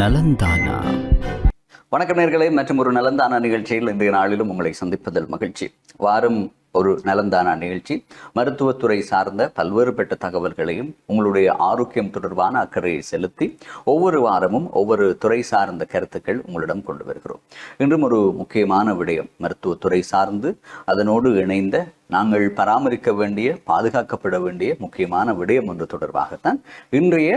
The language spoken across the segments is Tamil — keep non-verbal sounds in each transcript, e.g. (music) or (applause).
நலந்தானா. வணக்கம் நேர்களே மற்றும் ஒரு நலந்தானா நிகழ்ச்சியில் இன்றைய நாளிலும் உங்களை சந்திப்பதில் மகிழ்ச்சி. வாரம் ஒரு நலந்தானா நிகழ்ச்சி. மருத்துவத்துறை சார்ந்த பல்வேறுபட்ட தகவல்களையும் உங்களுடைய ஆரோக்கியம் தொடர்பான அக்கறையை செலுத்தி ஒவ்வொரு வாரமும் ஒவ்வொரு துறை சார்ந்த கருத்துக்கள் உங்களிடம் கொண்டு வருகிறோம். இன்றும் ஒரு முக்கியமான விடயம் மருத்துவத்துறை சார்ந்து அதனோடு இணைந்த நாங்கள் பராமரிக்க வேண்டிய பாதுகாக்கப்பட வேண்டிய முக்கியமான விடயம் ஒன்று தொடர்பாகத்தான் இன்றைய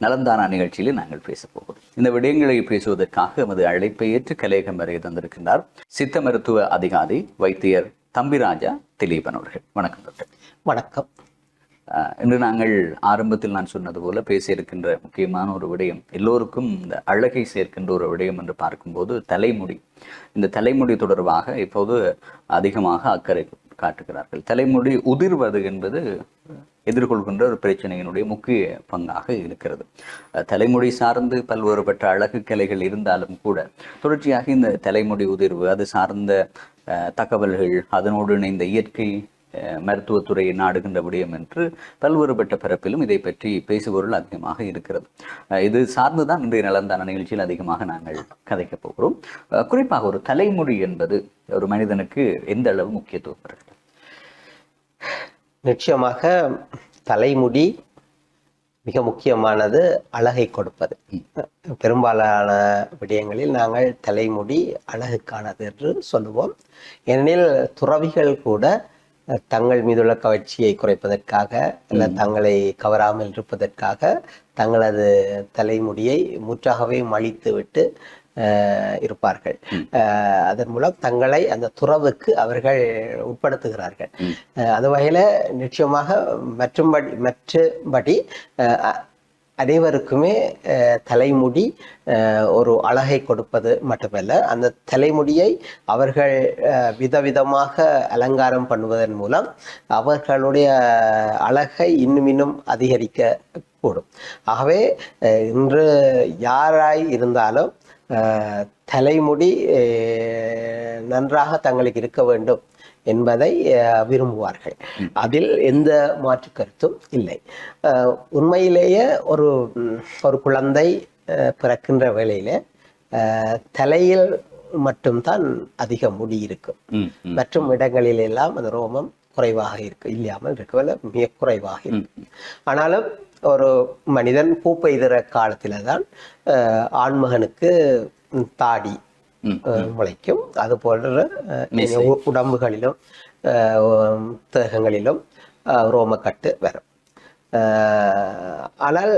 நலந்தானா நிகழ்ச்சியில் நாங்கள் பேசப்போகிறோம் இந்த விடயங்களை பேசுவதற்காக எமது அழைப்பை ஏற்று கலேகம் வரை தந்திருக்கின்றார் சித்த மருத்துவ அதிகாரி வைத்தியர் தம்பிராஜா திலீபன் அவர்கள். வணக்கம் டாக்டர். வணக்கம். இன்று நாங்கள் ஆரம்பத்தில் நான் சொன்னது போல பேசியிருக்கின்ற முக்கியமான ஒரு விடயம் எல்லோருக்கும் இந்த அழகை சேர்க்கின்ற ஒரு விடயம் என்று பார்க்கும்போது தலைமுடி. இந்த தலைமுடி தொடர்பாக இப்போது அதிகமாக அக்கறை காட்டுகிறார்கள். தலைமுடி உதிர்வது என்பது எதிர்கொள்கின்ற ஒரு பிரச்சனையினுடைய முக்கிய பங்காக இருக்கிறது. தலைமுடி சார்ந்து பல்வேறுபட்ட அழகு கலைகள் இருந்தாலும் கூட தொடர்ச்சியாக இந்த தலைமுடி உதிர்வு அது சார்ந்த தகவல்கள் அதனோடு இணைந்த இயற்கை அஹ், மருத்துவத்துறையை நாடுகின்ற விடயம் என்று பல்வேறுபட்ட பிறப்பிலும் இதை பற்றி பேசுபொருள் அதிகமாக இருக்கிறது. அஹ், இது சார்ந்துதான் இன்றைய நலந்தான நிகழ்ச்சியில் அதிகமாக நாங்கள் கதைக்கப் போகிறோம். அஹ், குறிப்பாக ஒரு தலைமுடி என்பது ஒரு மனிதனுக்கு எந்த அளவு முக்கியத்துவம் பெறுகிறது? நிச்சயமாக தலைமுடி மிக முக்கியமானது அழகை கொடுப்பது. பெரும்பாலான விடயங்களில் நாங்கள் தலைமுடி அழகுக்கானது என்று சொல்லுவோம். ஏனெனில் துறவிகள் கூட தங்கள் மீதுள்ள கவர்ச்சியை குறைப்பதற்காக அல்ல தங்களை கவராமல் இருப்பதற்காக தங்களது தலைமுடியை முற்றாகவே மழித்து விட்டு இருப்பார்கள். அதன் மூலம் தங்களை அந்த துறவுக்கு அவர்கள் உட்படுத்துகிறார்கள். அஹ், வகையில் வகையில நிச்சயமாக மற்றும்படி மற்றபடி அஹ், அனைவருக்குமே அஹ், தலைமுடி ஒரு அழகை கொடுப்பது மட்டுமல்ல அந்த தலைமுடியை அவர்கள் அஹ், விதவிதமாக அலங்காரம் பண்ணுவதன் மூலம் அவர்களுடைய அழகை இன்னும் இன்னும் அதிகரிக்க கூடும் ஆகவே அஹ், இன்று யாராய் இருந்தாலும் தலைமுடி நன்றாக தங்களுக்கு இருக்க வேண்டும் என்பதை விரும்புவார்கள். அதில் எந்த மாற்று கருத்தும் இல்லை. உண்மையிலேயே ஒரு ஒரு குழந்தை பிறக்கின்ற வேளையில தலையில் மட்டும்தான் அதிக முடி இருக்கும். மற்றும் இடங்களில் எல்லாம் அந்த ரோமம் குறைவாக இருக்கு இல்லாமல் இருக்கவில்லை மிக குறைவாக இருக்கு. ஆனாலும் ஒரு மனிதன் பூ பெய்கிற காலத்தில தான் ஆண்மகனுக்கு தாடி முளைக்கும். அது போன்ற உடம்புகளிலும் தேகங்களிலும் ரோமக்கட்டு வரும். ஆனால்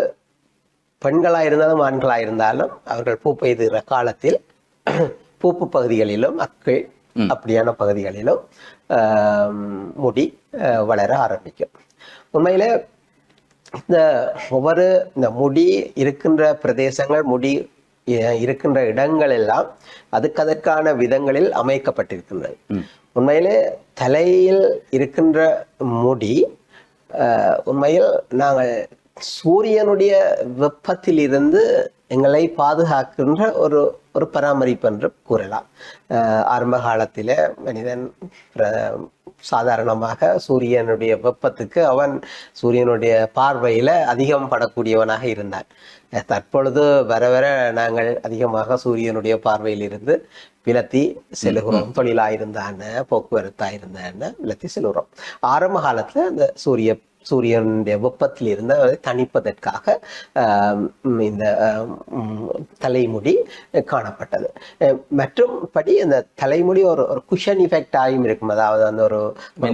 பெண்களாக இருந்தாலும் ஆண்களாக இருந்தாலும் அவர்கள் பூ பெய்துகிற காலத்தில் (clears throat) பூப்பு பகுதிகளிலும் அக்கள் அப்படியான பகுதிகளிலும் முடி வளர ஆரம்பிக்கும். உண்மையில இந்த ஒவ்வொரு இந்த முடி இருக்கின்ற பிரதேசங்கள் முடி இருக்கின்ற இடங்கள் எல்லாம் அதுக்கு அதற்கான விதங்களில் அமைக்கப்பட்டிருக்கின்றது உண்மையிலே தலையில் இருக்கின்ற முடி உண்மையில் நாங்கள் சூரியனுடைய வெப்பத்தில் இருந்து எங்களை பாதுகாக்கின்ற ஒரு ஒரு பராமரிப்பு என்று கூறலாம். ஆரம்ப காலத்தில மனிதன் சாதாரணமாக சூரியனுடைய வெப்பத்துக்கு அவன் சூரியனுடைய பார்வையில அதிகம் படக்கூடியவனாக இருந்தான். தற்பொழுது வர வர நாங்கள் அதிகமாக சூரியனுடைய பார்வையில் இருந்து விலத்தி செல்கிறோம். தொழிலா இருந்தான போக்குவரத்தா இருந்தான விலத்தி செல்கிறோம். ஆரம்ப காலத்துல அந்த சூரிய சூரியனுடைய வெப்பத்தில் இருந்து அதை தணிப்பதற்காக இந்த தலைமுடி காணப்பட்டது. மற்றும் படி அந்த தலைமுடி ஒரு ஒரு குஷன் இஃபெக்ட் ஆகியும் இருக்கும். அதாவது அந்த ஒரு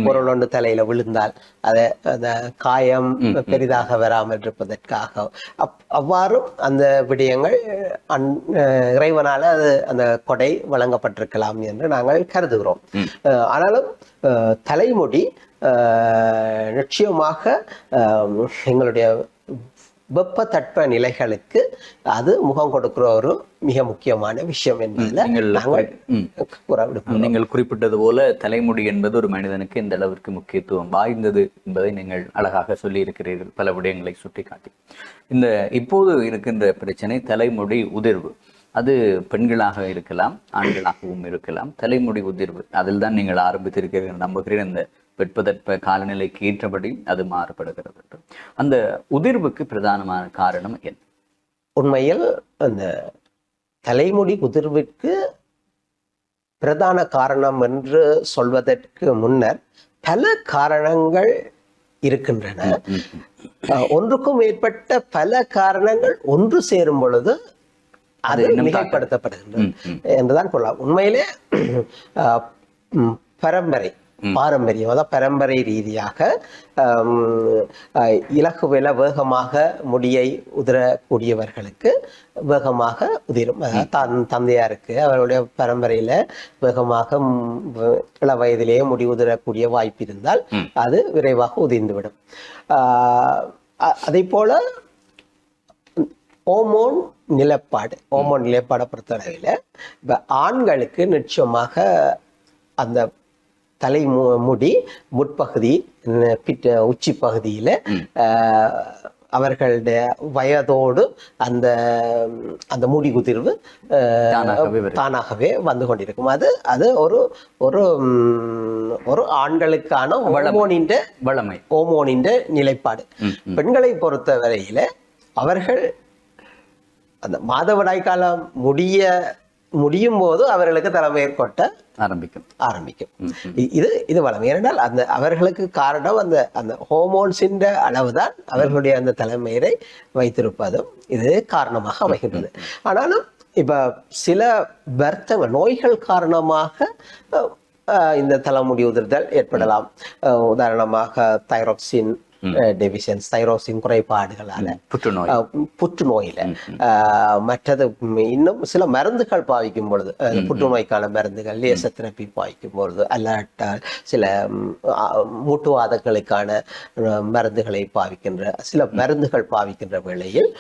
பொருள் ஒன்று தலையில விழுந்தால் அதை அந்த காயம் பெரிதாக வராமல் இருப்பதற்காக. அப் அவ்வாறும் அந்த விடயங்கள் அன் இறைவனால அது அந்த கொடை வழங்கப்பட்டிருக்கலாம் என்று நாங்கள் கருதுகிறோம். ஆனாலும் தலைமுடி நிச்சயமாக எங்களுடைய வெப்ப தட்ப நிலைகளுக்கு அது முகம் கொடுக்கிற ஒரு மிக முக்கியமான விஷயம் என்பதில் நீங்கள் குறிப்பிட்டது போல தலைமுடி என்பது ஒரு மனிதனுக்கு எந்த அளவிற்கு முக்கியத்துவம் வாய்ந்தது என்பதை நீங்கள் அழகாக சொல்லி இருக்கிறீர்கள் பல விடயங்களை சுட்டிக்காட்டி. இந்த இப்போது இருக்கின்ற பிரச்சனை தலைமுடி உதிர்வு. அது பெண்களாக இருக்கலாம் ஆண்களாகவும் இருக்கலாம். தலைமுடி உதிர்வு அதில் தான் நீங்கள் ஆரம்பித்திருக்கிறீர்கள். நம்புகிறேன் இந்த வெட்பதற்ப காலநிலைக்கு ஏற்றபடி அது மாறுபடுகிறது. அந்த உதிர்வுக்கு பிரதானமான காரணம் என்ன? உண்மையில் அந்த தலைமுடி உதிர்விற்கு பிரதான காரணம் என்று சொல்வதற்கு முன்னர் பல காரணங்கள் இருக்கின்றன. ஒன்றுக்கும் மேற்பட்ட பல காரணங்கள் ஒன்று சேரும் பொழுது அது மிகைப்படுத்தப்படுகின்றது. என்றுதான் கொள்ளலாம். உண்மையிலே (clears throat) பரம்பரை பாரம்பரியம் அதாவது பரம்பரை ரீதியாக ஆம், அஹ், இலகுவில வேகமாக முடியை உதிரக்கூடியவர்களுக்கு வேகமாக உதிரும். தன் தந்தையாருக்கு அவருடைய பரம்பரையில வேகமாக இள வயதிலேயே முடி உதிரக்கூடிய வாய்ப்பு இருந்தால் அது விரைவாக உதிர்ந்துவிடும். அதே போல ஓமோன் நிலப்பாடு ஓமோன் நிலப்பாடை பொறுத்தளவில் இப்போ ஆண்களுக்கு நிச்சயமாக அந்த தலை மு- முடி முற்பகுதி பிட்ட உச்சி பகுதியில் அவர்களுடைய வயதோடு அந்த அந்த முடி உதிர்வு ஆஹ், தானாகவே வந்து கொண்டிருக்கும். அது அது ஒரு ஒரு ஒரு ஆண்களுக்கான ஹோமோனின் வளமை. ஹோமோனின் நிலைப்பாடு. பெண்களை பொறுத்த வரையில அவர்கள் அந்த மாதவிடாய் காலம் முடிய முடியும் போது அவர்களுக்கு தலைமையர் கொட்ட ஆரம்பிக்கும். ஆரம்பிக்கும். இது இது வளம். ஏனென்றால் அந்த அவர்களுக்கு காரணம் அந்த அந்த ஹோமோன்ஸின் அளவுதான் அவர்களுடைய அந்த தலைமையரை வைத்திருப்பதும் இது காரணமாக அமைகின்றது. ஆனாலும் இப்ப சில வருத்தங்கள் நோய்கள் காரணமாக இந்த தலைமுடி உதிர்தல் ஏற்படலாம். உதாரணமாக தைரோக்சின் டெபிஷன்ஸ் தைரோசின் குறைபாடுகளால புற்றுநோய் புற்றுநோயில மற்றது இன்னும் சில மருந்துகள் பாவிக்கும் பொழுது புற்றுநோய்க்கான மருந்துகள் லேசர் தெரப்பி பாவிக்கும் பொழுது அல்லாட்டால் சில மூட்டுவாதங்களுக்கான மருந்துகளை பாவிக்கின்ற சில மருந்துகள் பாவிக்கின்ற வேளையில்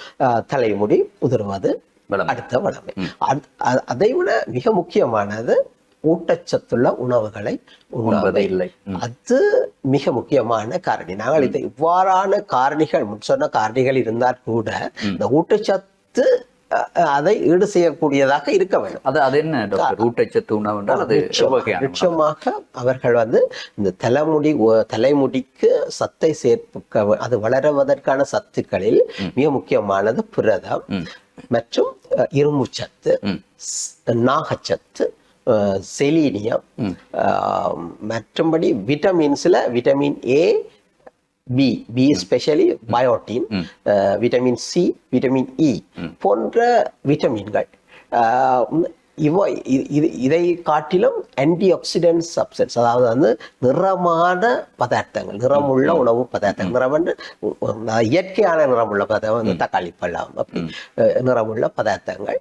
தலைமுடி உதிர்வது. அடுத்த வளமை அதை விட மிக முக்கியமானது ஊட்டச்சத்துள்ள உணவுகளை உண்பது இல்லை. அது மிக முக்கியமான காரணி. நாங்கள் இந்த இவ்வாறான காரணிகள் முன் சொன்ன காரணிகள் இருந்தால் கூட இந்த ஊட்டச்சத்து அதை ஈடு செய்யக்கூடியதாக இருக்க வேண்டும். அது அது என்ன ஊட்டச்சத்து உணவு என்றால் அது நிச்சயமாக, அவர்கள் வந்து இந்த தலைமுடி தலைமுடிக்கு சத்தை சேர்க்க அது வளருவதற்கான சத்துக்களில் மிக முக்கியமானது புரதம். மற்றும் இரும்புச்சத்து நாகச்சத்து செலீனியம் அஹ், மற்றும்படி விட்டமின்ஸ்ல vitamin A B B specially biotin vitamin C vitamin E போன்ற விட்டமின்கள் இவ இது இதை காட்டிலும் ஆன்டி ஆக்சிடென்ட் சப்ஸ்டன்ஸ் அதாவது வந்து நிறமான பதார்த்தங்கள் நிறமுள்ள உணவு பதார்த்தங்கள். நிறம் வந்து உ- உ- இயற்கையான நிறமுள்ள பதார்த்தம் வந்து தக்காளி பழம் அப்படி நிறமுள்ள பதார்த்தங்கள்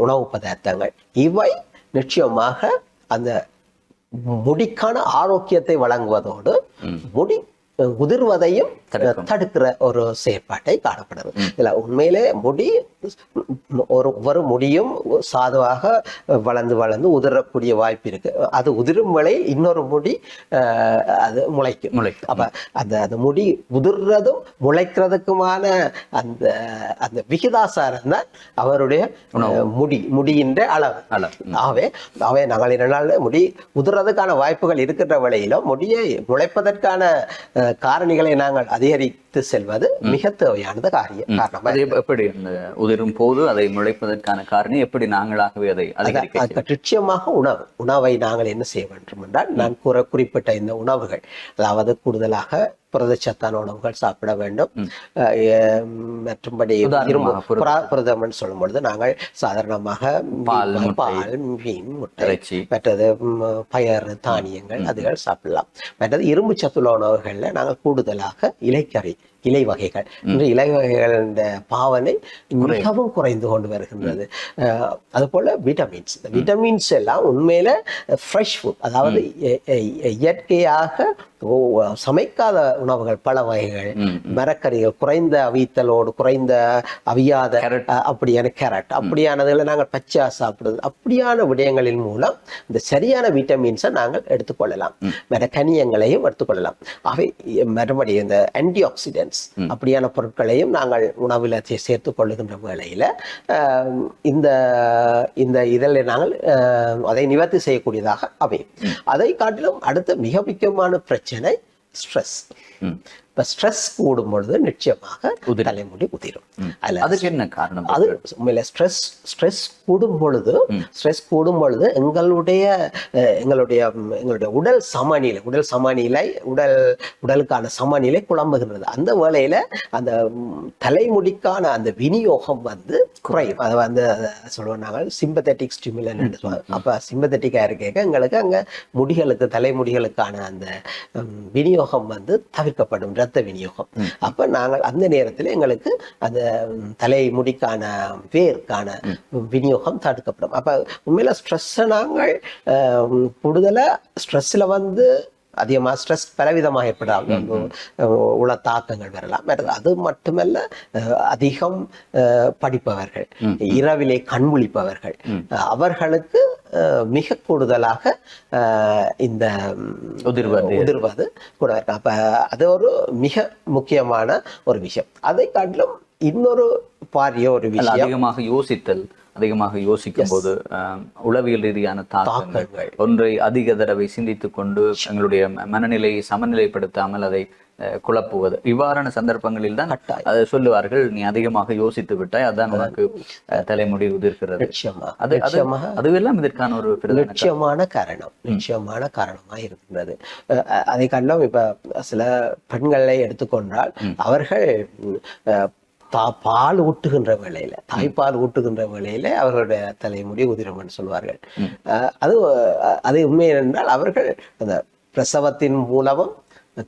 உணவு பதார்த்தங்கள். இவை நிச்சயமாக அந்த முடிக்கான ஆரோக்கியத்தை வழங்குவதோடு முடி உதிர்வதையும். தடுக்கிற ஒரு செயற்பாட்டை காணப்படுது. இதுல உண்மையிலே முடி ஒரு ஒரு முடியும் சாதுவாக வளர்ந்து வளர்ந்து உதிரக்கூடிய வாய்ப்பு இருக்கு. அது உதிரும் வேளையில் இன்னொரு முடி அது முளைக்கும். முளைக்கும். அப்ப அந்த அந்த முடி உதிர்றதும் முளைக்கிறதுக்குமான அந்த அந்த விகிதாசாரம் தான் அவருடைய முடி முடிகின்ற அளவு. அளவு. ஆகவே ஆகவே நாங்கள் இரண்டு நாள் முடி உதிர்றதுக்கான வாய்ப்புகள் இருக்கின்ற வேளையிலும் முடியை முளைப்பதற்கான காரணிகளை நாங்கள் அதிகரித்து செல்வது மிக தேவையானது காரியம் காரணம். அது எப்ப- எப்படி உதிரும் போது அதை முளைப்பதற்கான காரணி? எப்படி நாங்களாகவே அதை நிச்சயமாக உணவு. உணவை நாங்கள் என்ன செய்ய வேண்டும் என்றால் நான் கூற குறிப்பிட்ட இந்த உணவுகள் அதாவது கூடுதலாக புரதச்சத்தான உணவுகள் சாப்பிட வேண்டும். மற்றும்படி புரதம்னு சொல்லும் பொழுது நாங்கள் சாதாரணமாக பால், மீன், முட்டை. மற்றது ம், பயறு தானியங்கள் அதுகள் சாப்பிடலாம். மற்றது இரும்பு சத்துள்ள உணவுகள்ல நாங்கள் கூடுதலாக இலைக்கறி இலை வகைகள். இன்று இலை வகைகளின் பாவனை மிகவும் குறைந்து கொண்டு வருகின்றது. அஹ், அதுபோல விட்டமின்ஸ் இந்த விட்டமின்ஸ் எல்லாம் உண்மையில ஃப்ரெஷ் ஃபுட் அதாவது இய- இய- இயற்கையாக சமைக்காத உணவுகள் பல வகைகள். மரக்கறிகள் குறைந்த அவித்தலோடு குறைந்த அவியாத அப்படியான கேரட் அப்படியானதுகளை நாங்கள் பச்சையா சாப்பிடுறது அப்படியான விடயங்களின் மூலம் இந்த சரியான விட்டமின்ஸை நாங்கள் எடுத்துக்கொள்ளலாம். மற்ற கனியங்களையும் எடுத்துக்கொள்ளலாம். அவை மறுபடி இந்த ஆன்டி ஆக்சிடென்ட்ஸ் அப்படியான பொருட்களையும் நாங்கள் உணவில் சே- சேர்த்துக் கொள்ளுகின்ற வேளையில் இந்த இந்த இதில் நாங்கள் அதை நிவர்த்தி செய்யக்கூடியதாக அமையும். அதை காட்டிலும் அடுத்த மிக முக்கியமான பிரச்சனை ஸ்ட்ரெஸ். இப்போ ஸ்ட்ரெஸ் கூடும் பொழுது நிச்சயமாக தலைமுடி உதிரும். அதுல அதுக்கு என்ன காரணம் அது உண்மையில ஸ்ட்ரெஸ் ஸ்ட்ரெஸ் கூடும் பொழுது ஸ்ட்ரெஸ் கூடும் பொழுது எங்களுடைய எங்களுடைய எங்களுடைய உடல் சமநிலை உடல் சமநிலை உடல் உடலுக்கான சமநிலை குழம்புகின்றது அந்த வேளையில அந்த தலைமுடிக்கான அந்த விநியோகம் வந்து குறையும். அதை வந்து சொல்லுவோம் நாங்கள் சிம்பத்தட்டிக் ஸ்டிமுலன் அப்போ சிம்பத்தட்டிக்காக இருக்க எங்களுக்கு அங்க முடிகளுக்கு தலைமுடிகளுக்கான அந்த விநியோகம் வந்து தவிர்க்கப்படும். இரத்த விநியோகம். அப்ப நாங்கள் அந்த நேரத்தில் எங்களுக்கு அந்த தலைமுடிக்கான வேர்க்கான விநியோகம் தடுக்கப்படும். அப்ப உண்மையில ஸ்ட்ரெஸ்ஸை நாங்கள் அஹ், கூடுதலா ஸ்ட்ரெஸ்ல வந்து அதிகமாக ஸ்ட்ரெஸ் பலவிதமாக ஏற்படலாம் உள தாக்கங்கள் வரலாம். அது மட்டுமல்ல அதிகம் படிப்பவர்கள் இரவிலே கண்முழிப்பவர்கள் அவர்களுக்கு மிக கூடுதலாக இந்த உதிர்வது. உதிர்வது கூட அப்ப அது ஒரு மிக முக்கியமான ஒரு விஷயம். அதை காட்டிலும் இன்னொரு பாரிய ஒரு விஷயம். அதிகமாக யோசித்தல் அதிகமாக யோசிக்கும் போது உளவியல் ரீதியான தாக்கங்கள். ஒன்றை அதிக தடவை சிந்தித்துக் கொண்டு எங்களுடைய மனநிலையை சமநிலைப்படுத்தாமல் அதை குழப்புவது. இவ்வாறான சந்தர்ப்பங்களில் தான். அதை சொல்லுவார்கள் நீ அதிகமாக யோசித்து விட்டாய் அதான் உனக்கு தலைமுடி உதிர்கிறது. அது அதுவெல்லாம் இதற்கான ஒரு நிச்சயமான காரணம். நிச்சயமான காரணமா இருக்கின்றது. அதை கண்டோம் இப்ப சில பெண்களை எடுத்துக்கொண்டால் அவர்கள் தா- பால் ஊட்டுகின்ற வேளையில தாய்ப்பால் ஊட்டுகின்ற வேளையில அவர்களுடைய தலைமுடி உதிரும் என்று சொல்வார்கள். அது அது உண்மை என்றால் அவர்கள் அந்த பிரசவத்தின் மூலமும்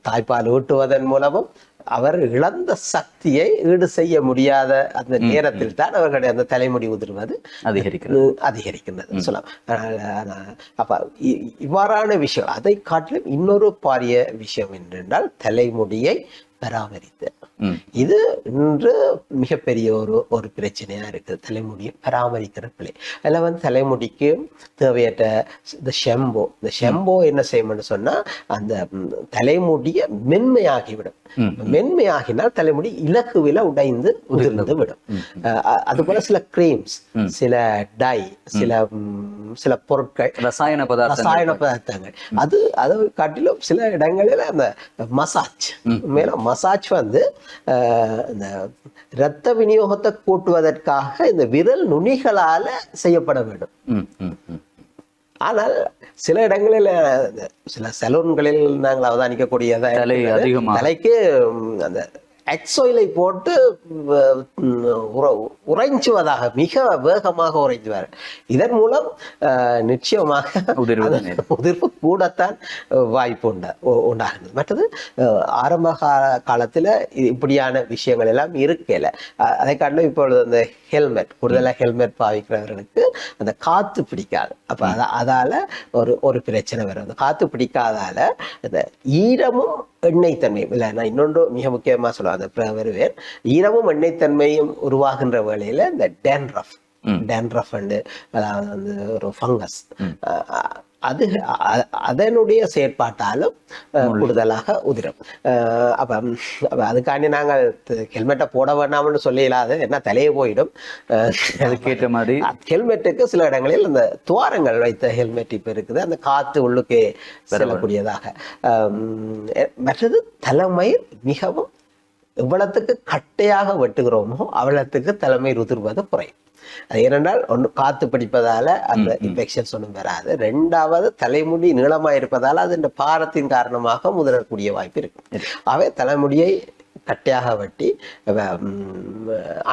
தாய்ப்பால் ஊட்டுவதன் மூலமும் அவர் இழந்த சக்தியை ஈடு செய்ய முடியாத அந்த நேரத்தில் தான் அவர்களுடைய அந்த தலைமுடி உதிர்வது அதிகரிக்கிறது. அதிகரிக்கின்றது சொல்லலாம். அப்ப இவ்வாறான விஷயம் அதை காட்டிலும் இன்னொரு பாரிய விஷயம் என்னென்றால் தலைமுடியை பராமரித்து. இது இன்று மிகப்பெரிய ஒரு ஒரு பிரச்சனையா இருக்குது தலைமுடியை பராமரிக்கிற பிள்ளை அதில் வந்து தலைமுடிக்கு தேவையற்ற இந்த ஷெம்போ இந்த ஷெம்போ என்ன செய்யும்னு சொன்னா அந்த தலைமுடியை மென்மையாகிவிடும். மென்மையாகினால் தலைமுடி இலக்குவில உடைந்து உதிர்ந்து விடும். அஹ் அ- அதுபோல சில கிரீம்ஸ் சில டை சில சில பொருட்கள் ரசாயன பதார்த்தங்கள். ரசாயன பதார்த்தங்கள். அது அதை காட்டிலும் சில இடங்களில் அந்த மசாஜ் மேலும் மசாஜ் வந்து இந்த இரத்த விநியோகத்தை கூட்டுவதற்காக இந்த விரல் நுனிகளால செய்யப்பட வேண்டும். ஆனால் சில இடங்களில் சில சலூன்களில் நாங்கள் அவதானிக்கக்கூடியதா. தலைக்கு அந்த எக்ஸோயிலை போட்டு உறைஞ்சுவதாக மிக வேகமாக உறைஞ்சுவார். இதன் மூலம் நிச்சயமாக உதிர்வு கூடத்தான் வாய்ப்பு உண்டா உண்டாகிறது. மற்றது ஆரம்ப கால காலத்துல இப்படியான விஷயங்கள் எல்லாம் இருக்கல அதை காட்டிலும் இப்பொழுது அந்த ஹெல்மெட் கூடுதலாக ஹெல்மெட் பாவிக்கிறவர்களுக்கு அந்த காத்து பிடிக்காது. அப்ப அத- அதால ஒரு ஒரு பிரச்சனை வரும். அந்த காத்து பிடிக்காதால இந்த ஈரமும் எண்ணெய் தன்மையும் இல்லை நான் இன்னொன்று மிக முக்கியமா சொல்லுவேன் பிற- வருவேன். ஈரமும் எண்ணெய் தன்மையும் உருவாகின்ற வேளையில இந்த டேண்ட்ரஃப் டேண்ட்ரஃப் அண்டு அதாவது வந்து ஒரு ஃபங்கஸ் அது அதனுடைய செயற்பாட்டாலும் கூடுதலாக உதிரும். அப்ப அதுக்காண்டி நாங்கள் ஹெல்மெட்டை போட வேண்டாம்னு சொல்ல இயலாது என்ன தலையே போயிடும். அதுக்கேற்ற மாதிரி. ஹெல்மெட்டுக்கு சில இடங்களில் அந்த துவாரங்கள் வைத்த ஹெல்மெட் இப்ப இருக்குது. அந்த காத்து உள்ளுக்கே செல்லக்கூடியதாக. மற்றது தலைமயிர் மிகவும் எவ்வளத்துக்கு கட்டையாக வெட்டுகிறோமோ அவ்வளத்துக்கு தலைமயிர் உதிர்வது குறையும். அது ஏனென்றால் ஒன்று காத்து பிடிப்பதால அந்த இன்ஃபெக்ஷன்ஸ் ஒன்றும் வராது. ரெண்டாவது தலைமுடி நீளமாக இருப்பதால அது இந்த பாரத்தின் காரணமாக முதிரக்கூடிய வாய்ப்பு இருக்கு. அவை தலைமுடியை கட்டையாக வெட்டி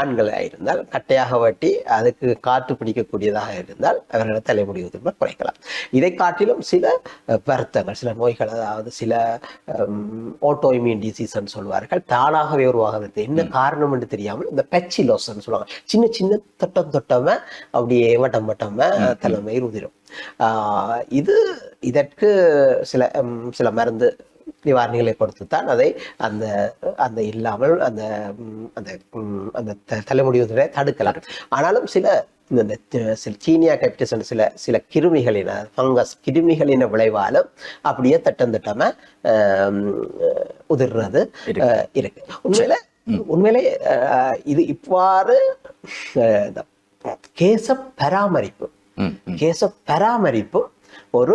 ஆண்களாக இருந்தால் கட்டையாக வெட்டி அதுக்கு காற்று பிடிக்கக்கூடியதாக இருந்தால் அவர்கள் தலைமுடி உதிர்வை குறைக்கலாம். இதை காட்டிலும் சில வருத்தங்கள் சில நோய்கள் அதாவது சில ஓட்டோ இம்யூன் டிசீஸ்ன்னு சொல்வார்கள் தானாகவே உருவாகிறது. என்ன காரணம் என்று தெரியாமல் இந்த பெச்சிலோஸ்ன்னு சொல்லுவாங்க சின்ன சின்ன தொட்டம் தொட்டம அப்படியே வட்டம் வட்டம தலைமை உதிரும் ஆஹ் இது இதற்கு சில சில மருந்து நிவாரணிகளை கொடுத்து தான் அதை அந்த அந்த இல்லாமல் அந்த அந்த அந்த த- தலைமுடி உதிரை தடுக்கலாம். ஆனாலும் சில இந்த சில சீனியா கேபிட்டஸ் சில சில கிருமிகளின ஃபங்கஸ் கிருமிகளின விளைவாலும் அப்படியே தட்டம் தட்டாம ஆம், உதிர்றது இருக்கு. உண்மையில உண்மையிலே இது இவ்வாறு கேச பராமரிப்பு கேச பராமரிப்பு ஒரு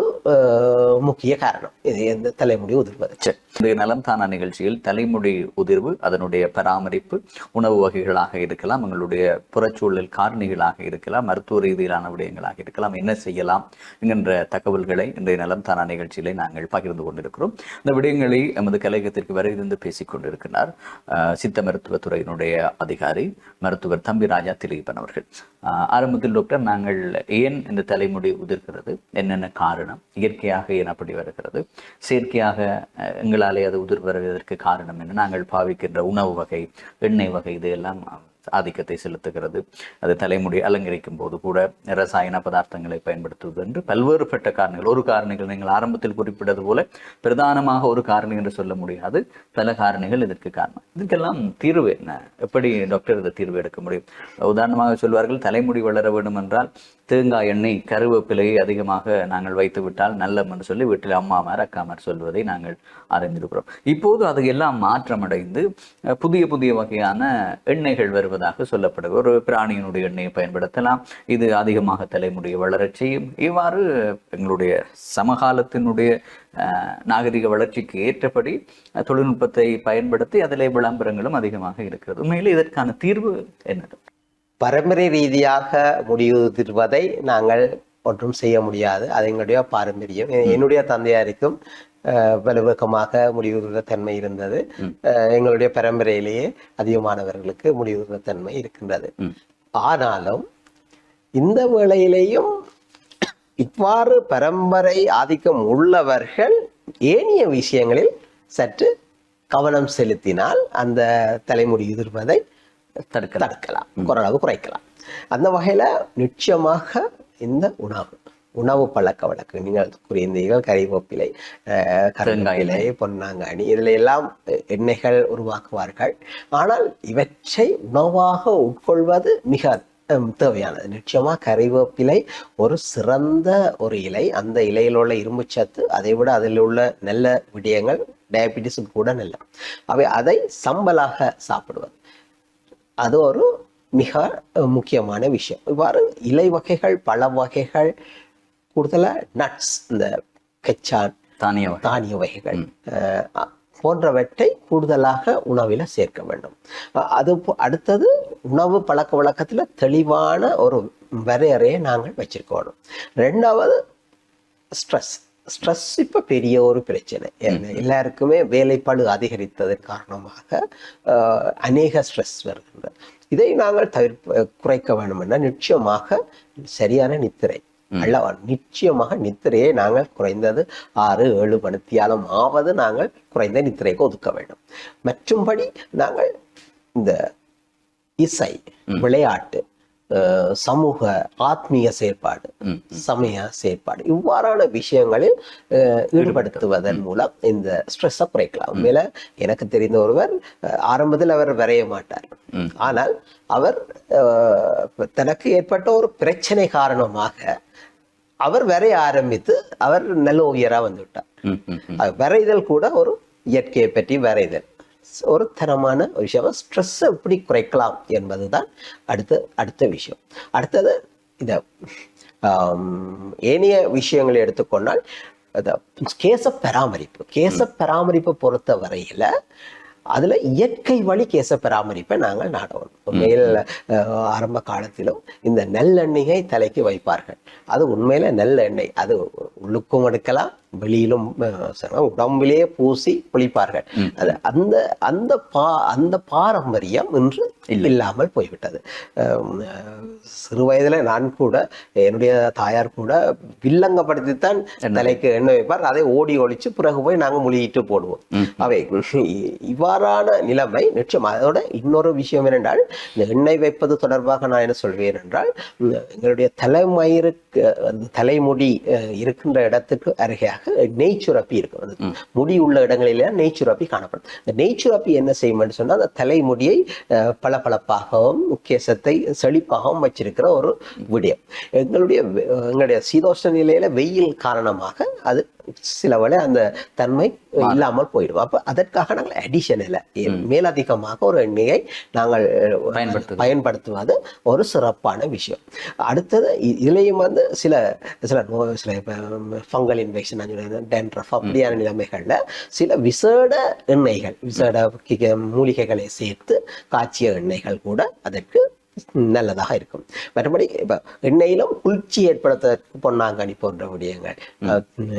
முக்கிய காரணம். இது எந்த தலைமுடி உதிர்வது? இந்த நலம் தானா நிகழ்ச்சியில் தலைமுடி உதிர்வு அதனுடைய பராமரிப்பு உணவு வகைகளாக இருக்கலாம் எங்களுடைய புறச்சூழல் காரணிகளாக இருக்கலாம் மருத்துவ ரீதியிலான விடயங்களாக இருக்கலாம் என்ன செய்யலாம் என்கின்ற தகவல்களை இன்றைய நலம் தானா நிகழ்ச்சியிலே நாங்கள் பகிர்ந்து கொண்டிருக்கிறோம். இந்த விடயங்களை எமது கலையகத்திற்கு வருகிறது பேசிக் கொண்டிருக்கிறார் சித்த மருத்துவத்துறையினுடைய அதிகாரி மருத்துவர் தம்பி ராஜா திலீபன் அவர்கள். ஆரம்பத்தில் டாக்டர் நாங்கள் ஏன் இந்த தலைமுடி உதிர்கிறது? என்னென்ன காரணம். இயற்கையாக ஏன் அப்படி வருகிறது. செயற்கையாக எங்களாலே அது உதிர் வருவதற்கு காரணம் என்ன நாங்கள் பாவிக்கின்ற உணவு வகை எண்ணெய் வகை இதையெல்லாம் ஆதிக்கத்தை செலுத்துகிறது. அது தலைமுடி அலங்கரிக்கும் போது கூட ரசாயன பதார்த்தங்களை பயன்படுத்துவது என்று பல்வேறுபட்ட காரணங்கள் ஒரு காரணிகள் நீங்கள் ஆரம்பத்தில் குறிப்பிட்டது போல பிரதானமாக ஒரு காரணி என்று சொல்ல முடியாது. பல காரணிகள் இதற்கு காரணம். இதுக்கெல்லாம் தீர்வு என்ன? எப்படி டாக்டர் இந்த தீர்வு எடுக்க முடியும்? உதாரணமாக சொல்வார்கள் தலைமுடி வளர வேண்டும் என்றால் தேங்காய் எண்ணெய் கருவேப்பிலையை அதிகமாக நாங்கள் வைத்து விட்டால் நல்லம் என்று சொல்லி வீட்டில் அம்மாமார் அக்காமார் சொல்வதை நாங்கள் அறிந்திருக்கிறோம். இப்போது அது எல்லாம் மாற்றமடைந்து அஹ், புதிய புதிய வகையான எண்ணெய்கள் வருவதாக சொல்லப்படுது ஒரு பிராணியினுடைய எண்ணெயை பயன்படுத்தலாம். இது அதிகமாக தலைமுடியை வளரச் செய்யும். இவ்வாறு எங்களுடைய சமகாலத்தினுடைய அஹ், நாகரிக வளர்ச்சிக்கு ஏற்றபடி தொழில்நுட்பத்தை பயன்படுத்தி அதிலே விளம்பரங்களும் அதிகமாக இருக்கிறது. உண்மையில் இதற்கான தீர்வு என்ன பரம்பரை ரீதியாக முடிவுதிர்வதை நாங்கள் ஒன்றும் செய்ய முடியாது. அது எங்களுடைய பாரம்பரியம். என்னுடைய தந்தையாருக்கும் வலுவக்கமாக முடிவுறுற தன்மை இருந்தது. எங்களுடைய பரம்பரையிலேயே அதிகமானவர்களுக்கு முடிவுறுற தன்மை இருக்கின்றது. ஆனாலும் இந்த வேளையிலேயும் இவ்வாறு பரம்பரை ஆதிக்கம் உள்ளவர்கள் ஏனைய விஷயங்களில் சற்று கவனம் செலுத்தினால் அந்த தலைமுடி உதிர்வதை தடுக்கலாம். தடுக்கலாம். ஓரளவு குறைக்கலாம். அந்த வகையில நிச்சயமாக இந்த உணவு உணவு பழக்க வழக்கு நீங்கள் குறிந்தீர்கள் கறிவேப்பிலை கருவேப்பிலை பொன்னாங்கானி இதுல எல்லாம் எண்ணெய்கள் உருவாக்குவார்கள். ஆனால் இவற்றை உணவாக உட்கொள்வது மிக தேவையானது. நிச்சயமா கறிவேப்பிலை ஒரு சிறந்த ஒரு இலை. அந்த இலையில் உள்ள இரும்புச்சத்து அதை விட அதில் உள்ள நல்ல விடயங்கள் டயபிட்டிஸுக்கு கூட நல்ல. அவை அதை சம்பலாக சாப்பிடுவது. அது ஒரு மிக முக்கியமான விஷயம். இவ்வாறு இலை வகைகள் பழ வகைகள் கூடுதலா நட்ஸ் இந்த கச்சான் தானிய தானிய வகைகள் போன்றவற்றை கூடுதலாக உணவில் சேர்க்க வேண்டும். அது அடுத்தது உணவு பழக்க வழக்கத்துல தெளிவான ஒரு வரையறையை நாங்கள் வச்சிருக்கணும் ரெண்டாவது ஸ்ட்ரெஸ் ஸ்ட்ரெஸ் இப்போ பெரிய ஒரு பிரச்சனை. எல்லாருக்குமே வேலைப்பாடு அதிகரித்ததன் காரணமாக அநேக ஸ்ட்ரெஸ் வருகின்றது இதை நாங்கள் தவிர்ப்ப குறைக்க வேண்டுமென்றால் நிச்சயமாக சரியான நித்திரை அல்லவா? நிச்சயமாக நித்திரையை நாங்கள் குறைந்தது ஆறு ஏழு மணித்தியாலம் ஆவது நாங்கள் குறைந்த நித்திரைக்கு ஒதுக்க வேண்டும். மற்றும்படி நாங்கள் இந்த இசை விளையாட்டு சமூக ஆத்மீக செயற்பாடு. சமய செயற்பாடு இவ்வாறான விஷயங்களில் ஈடுபடுத்துவதன் மூலம் இந்த ஸ்ட்ரெஸ்ஸை குறைக்கலாம். உண்மையில எனக்கு தெரிந்த ஒருவர் ஆரம்பத்தில் அவர் வரைய மாட்டார். ஆனால் அவர் தனக்கு ஏற்பட்ட ஒரு பிரச்சனை காரணமாக அவர் வரைய ஆரம்பித்து அவர் நல்ல உயரா வந்து விட்டார் ம், ம், ம். அது வரைதல் கூட ஒரு இயற்கையை பற்றி வரைதல். ஒரு தரமான ஒரு விஷயம் ஸ்ட்ரெஸ்ஸை எப்படி குறைக்கலாம் என்பதுதான் அடுத்த அடுத்த விஷயம். அடுத்தது இந்த ஏனைய விஷயங்களை எடுத்துக்கொண்டால் கேச பராமரிப்பு. கேச பராமரிப்பை பொறுத்த வரையில அதுல இயற்கை வழி கேச பராமரிப்பை நாங்கள் நாடணும் உண்மையில் ஆரம்ப காலத்திலும் இந்த நெல்லெண்ணெயை தலைக்கு வைப்பார்கள். அது உண்மையில நெல்லெண்ணெய். அது உள்ளுக்கும் எடுக்கலாம் வெளியிலும் உடம்பிலே பூசி குளிப்பார்கள். அது அந்த அந்த பா அந்த பாரம்பரியம் இன்று இல்லாமல் போய்விட்டது. சிறு வயதுல நான் கூட என்னுடைய தாயார் கூட வில்லங்கப்படுத்தித்தான் தலைக்கு எண்ணெய் வைப்பார். அதை ஓடி ஒழிச்சு பிறகு போய் நாங்க முழுகிட்டு போடுவோம். அவை இவ்வாறான நிலைமை நிச்சயம் அதோட இன்னொரு விஷயம் என்னென்றால் இந்த எண்ணெய் வைப்பது தொடர்பாக நான் என்ன சொல்வேன் என்றால் எங்களுடைய தலைமயிருக்கு தலைமுடி இருக்கின்ற இடத்துக்கு அருகேயாக நெய் சுரப்பி இருக்கும் அது முடி உள்ள இடங்களில நெய் சுரப்பி காணப்படும். இந்த நெய் சுரப்பி என்ன செய்யும்னு சொன்னா அந்த தலைமுடியை பளபளப்பாகவும் கேசத்தை செழிப்பாகவும் வச்சிருக்கிற ஒரு விடயம். எங்களுடைய எங்களுடைய சீதோஷ்ண நிலையில வெயில் காரணமாக அது சில வேளை அந்த தன்மை இல்லாமல் போயிடும். அப்ப அதற்காக நாங்கள் அடிஷனல மேலதிகமாக ஒரு எண்ணெயை நாங்கள் பயன்படுத்துவது. ஒரு சிறப்பான விஷயம். அடுத்தது இதுலயும் வந்து சில சில நோய் சில ஃபங்கல் இன்ஃபெக்ஷன் டென்ட்ரஃப் அப்படியான நிலைமைகள்ல சில விசேட எண்ணெய்கள் விசேட மூலிகைகளை சேர்த்து காய்ச்சிய எண்ணெய்கள் கூட அதற்கு நல்லதாக இருக்கும். மற்றபடி இப்ப எண்ணெயிலும் குளிர்ச்சி ஏற்படுத்துவதற்கு பொன்னாங்கண்ணி போன்ற விடயங்கள்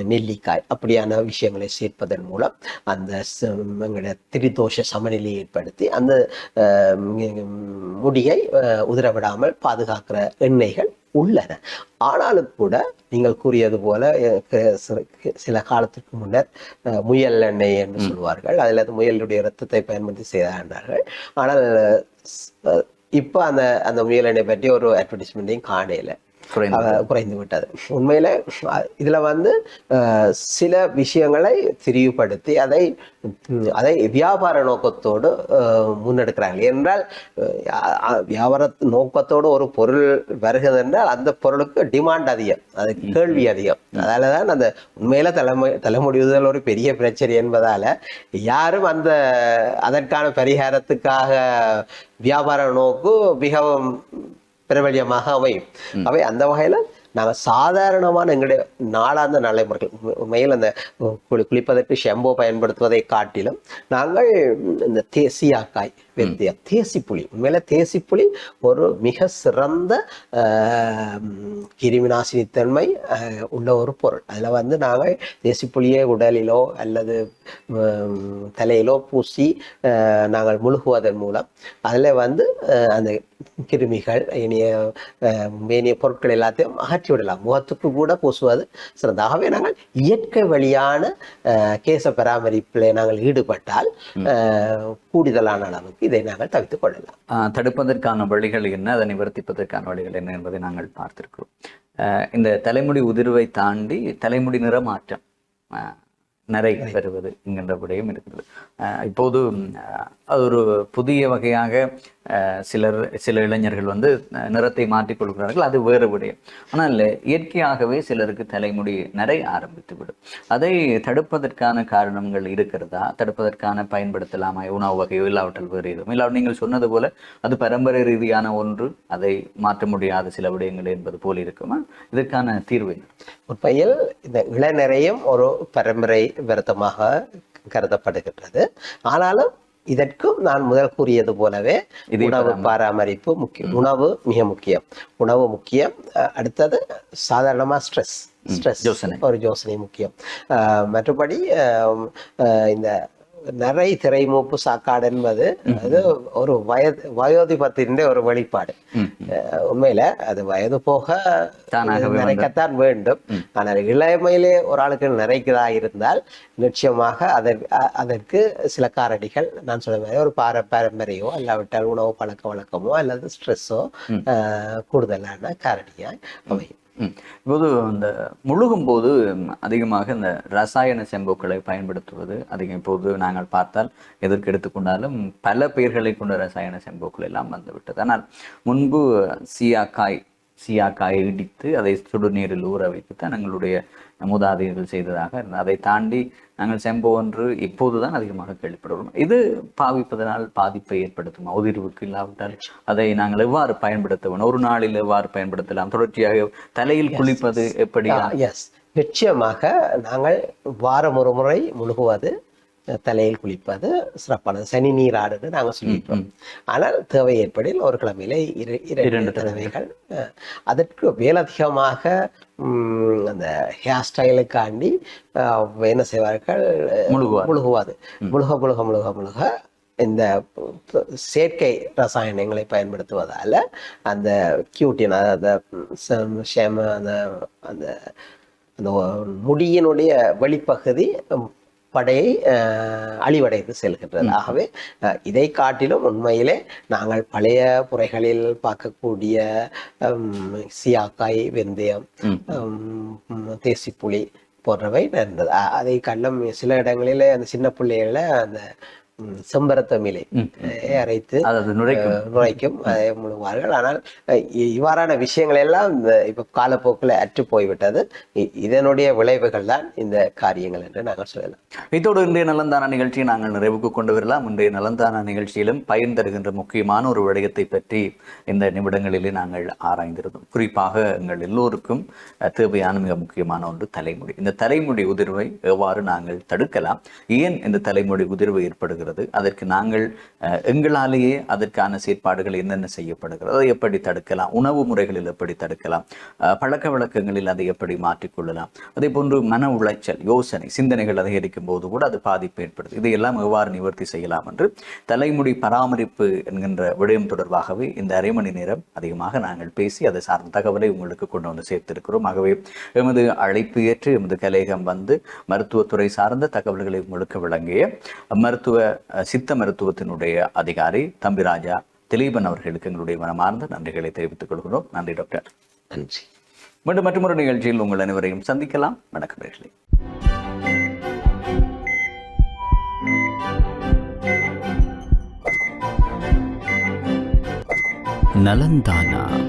நெல்லிக்காய் அப்படியான விஷயங்களை சேர்ப்பதன் மூலம் அந்த எங்களுடைய திரிதோஷ சமநிலையை ஏற்படுத்தி அந்த முடியை உதிரவிடாமல் பாதுகாக்கிற எண்ணெய்கள் உள்ளன. ஆனாலும் கூட நீங்கள் கூறியது போல சில- காலத்துக்கு முன்னர் அஹ், முயல் எண்ணெய் என்று சொல்வார்கள். அதில் அது முயலுடைய இரத்தத்தை பயன்படுத்தி செய்தார்கள். ஆனால் இப்போ அந்த அந்த முயலனை பற்றி ஒரு அட்வர்டைஸ்மெண்ட்டையும் காணலை. குறைந்து விட்டது. உண்மையில இதுல வந்து சில விஷயங்களை திரிவுபடுத்தி அதை அதை வியாபார நோக்கத்தோடு அஹ், முன்னெடுக்கிறார்கள். என்றால் வியாபார நோக்கத்தோடு ஒரு பொருள் வருகிறது என்றால் அந்த பொருளுக்கு டிமாண்ட் அதிகம். அதுக்கு கேள்வி அதிகம். அதனால தான் அந்த உண்மையில தலைமு தலைமுடிவுதல் ஒரு பெரிய பிரச்சனை என்பதால யாரும் அந்த அதற்கான பரிகாரத்துக்காக வியாபார நோக்கு மிகவும் பிரபல்யமாக அமையும் அவை. அந்த வகையில நாங்க சாதாரணமான எங்களுடைய நாளாந்த நடைமுறைகள் உண்மை- உண்மையில் அந்த குளி குளிப்பதற்கு ஷெம்போ பயன்படுத்துவதை காட்டிலும் நாங்கள் இந்த தேசியாக்காய் வெந்தயம் தேசிப்புளி உண்மையில தேசிப்புளி ஒரு மிக சிறந்த ஆஹ், கிருமி நாசினித்தன்மை ஆஹ், உள்ள ஒரு பொருள். அதில் வந்து நாங்கள் தேசிப்புளியை உடலிலோ அல்லது தலையிலோ பூசி நாங்கள் முழுகுவதன் மூலம் அதில் வந்து அந்த கிருமிகள் இனிய மேனிய பொருட்கள் எல்லாத்தையும் அகற்றி விடலாம். முகத்துக்கு கூட பூசுவது சிறந்த ஆகவே நாங்கள் இயற்கை வழியான கேச பராமரிப்பில் நாங்கள் ஈடுபட்டால் கூடுதலான அளவுக்கு இதை நாங்கள் தவித்துக் கொள்ளலாம். ஆஹ் தடுப்பதற்கான வழிகள் என்ன? அதை நிவர்த்திப்பதற்கான வழிகள் என்ன என்பதை நாங்கள் பார்த்திருக்கிறோம். ஆஹ் இந்த தலைமுடி உதிர்வை தாண்டி தலைமுடி நிறமாற்றம். ஆஹ் நிறை பெறுவது என்கின்ற விடயம் இருக்கிறது. இப்போது அது ஒரு புதிய வகையாக சிலர் சில இளைஞர்கள் வந்து நிறத்தை மாற்றிக் கொள்கிறார்கள். அது வேறு விடயம். ஆனால் இயற்கையாகவே சிலருக்கு தலைமுடி நிறை ஆரம்பித்து விடும் அதை தடுப்பதற்கான காரணங்கள் இருக்கிறதா? தடுப்பதற்கான பயன்படுத்தலாமா? உணவு வகையோ இல்லாவிட்டால் வேறு எதுவும். இல்லாவிட நீங்கள் சொன்னது போல அது பரம்பரை ரீதியான ஒன்று. அதை மாற்ற முடியாத சில விடயங்கள் என்பது போல் இருக்குமா? இதற்கான தீர்வு? உண்மையில் இந்த இளநிறையும் ஒரு பரம்பரை விரதமாக கருதப்படுகின்றது. ஆனாலும் இதற்கும் நான் முதல் கூறியது போலவே உணவு பராமரிப்பு முக்கியம். உணவு மிக முக்கியம். உணவு முக்கியம். அடுத்தது சாதாரணமா ஸ்ட்ரெஸ். ஸ்ட்ரெஸ். ஒரு யோசனை முக்கியம். மற்றபடி இந்த நிறை திரைமூப்பு சாக்காடு என்பது அது ஒரு வயது வயோதிபத்தின் ஒரு வெளிப்பாடு. உண்மையில அது வயது போக நிறைக்கத்தான் வேண்டும். ஆனால் இளமையிலே ஒரு ஆளுக்கு நிறைக்கிறதா இருந்தால் நிச்சயமாக அதற்கு சில காரணிகள் நான் சொன்ன மாதிரி ஒரு பார பாரம்பரியோ அல்லாவிட்டால் உணவு பழக்க வழக்கமோ அல்லது ஸ்ட்ரெஸ்ஸோ கூடுதலான காரணியாய் அமையும். இப்போது இந்த முழுகும் போது அதிகமாக இந்த ரசாயன செம்புக்களை பயன்படுத்துவது அதிகம் இப்போது நாங்கள் பார்த்தால் எதற்கு எடுத்துக்கொண்டாலும் பல பெயர்களை கொண்ட ரசாயன செம்புக்கள் எல்லாம் வந்துவிட்டது. ஆனால் முன்பு சியாக்காய் சியாக்காயை இடித்து அதை சுடுநீரில் ஊற வைத்து தான் எங்களுடைய மூதாதையர்கள் செய்ததாக அதை தாண்டி நாங்கள் செம்பு ஒன்று இப்போதுதான் அதிகமாக கேள்விப்படுகிறோம். இது பாவிப்பதனால் பாதிப்பை ஏற்படுத்துமா? உதிர்வுக்கு இல்லாவிட்டால் அதை நாங்கள் எவ்வாறு பயன்படுத்த வேண்டும் ஒரு நாளில் எவ்வாறு பயன்படுத்தலாம்? தொடர்ச்சியாக தலையில் குளிப்பது எப்படி நிச்சயமாக நாங்கள் வாரம் ஒரு முறை முழுகுவது தலையில் குளிப்பது சிறப்பானது. சனி நீராடுன்னு நாங்கள் சொல்லிட்டோம் ஆனால் தேவை ஏற்படில் ஒரு கிழமையில இரு இரண்டு தடவைகள் அதற்கு மேலதிகமாக அந்த ஹேர் ஸ்டைலுக்காண்டி என்ன செய்வார்கள் அஹ், முழுகுவார். முழுகுவாது. முழுக முழுக முழுக முழுக இந்த செயற்கை ரசாயனங்களை பயன்படுத்துவதால அந்த கியூட்டின் அந்த அந்த அந்த அந்த முடியினுடைய வெளிப்பகுதி அஹ், அழிவடைந்து செல்கின்றது. ஆகவே இதை காட்டிலும் உண்மையிலே நாங்கள் பழைய முறைகளில் பார்க்கக்கூடிய சியாக்காய் வெந்தயம் உம், தேசிப்புளி போன்றவை நடந்தது அதை கள்ளம் சில இடங்களில அந்த சின்ன பிள்ளைகள அந்த அஹ், அரைத்து நுழைக்கும். அதை முழுவார்கள் ஆனால் இவ்வாறான விஷயங்கள் எல்லாம் இந்த இப்ப காலப்போக்கில் அற்று போய்விட்டது. இதனுடைய விளைவுகள் தான் இந்த காரியங்கள் என்று நாங்கள் சொல்லலாம். இதோடு இன்றைய நலந்தான நிகழ்ச்சியை நாங்கள் நிறைவுக்கு கொண்டு வரலாம். இன்றைய நலந்தான நிகழ்ச்சியிலும் பயன் தருகின்ற முக்கியமான ஒரு விடயத்தை பற்றி இந்த நிமிடங்களிலே நாங்கள் ஆராய்ந்திருந்தோம். குறிப்பாக எங்கள் எல்லோருக்கும் தேவையான மிக முக்கியமான ஒன்று தலைமுடி. இந்த தலைமுடி உதிர்வை எவ்வாறு நாங்கள் தடுக்கலாம்? ஏன் இந்த தலைமுடி உதிர்வு ஏற்படுகிறது? அதற்கு நாங்கள் எங்களாலேயே அதற்கான செயற்பாடுகள் என்னென்ன செய்யப்படுகிறது அதை எப்படி தடுக்கலாம்? உணவு முறைகளில் எப்படி தடுக்கலாம்? பழக்க வழக்கங்களில் அதை எப்படி மாற்றிக்கொள்ளலாம்? அதே போன்று மன உளைச்சல் யோசனை சிந்தனைகள் அதிகரிக்கும் போது கூட அது பாதிப்பு ஏற்படுது. இதையெல்லாம் எவ்வாறு நிவர்த்தி செய்யலாம் என்று தலைமுடி பராமரிப்பு என்கின்ற விடயம் தொடர்பாகவே இந்த அரை மணி நேரம் அதிகமாக நாங்கள் பேசி அதை சார்ந்த தகவலை உங்களுக்கு கொண்டு வந்து சேர்த்திருக்கிறோம். ஆகவே எமது அழைப்பு ஏற்று எமது கலையகம் வந்து மருத்துவத்துறை சார்ந்த தகவல்களை உங்களுக்கு வழங்கிய மருத்துவ சித்த மருத்துவத்தினுடைய அதிகாரி தம்பிராஜா திலீபன் அவர்களுக்கு எங்களுடைய மனமார்ந்த நன்றிகளை தெரிவித்துக் கொள்கிறோம். நன்றி டாக்டர். நன்றி. மீண்டும் மற்றொரு நிகழ்ச்சியில் உங்கள் அனைவரையும் சந்திக்கலாம். வணக்கம் நேயர்களே. நலந்தானா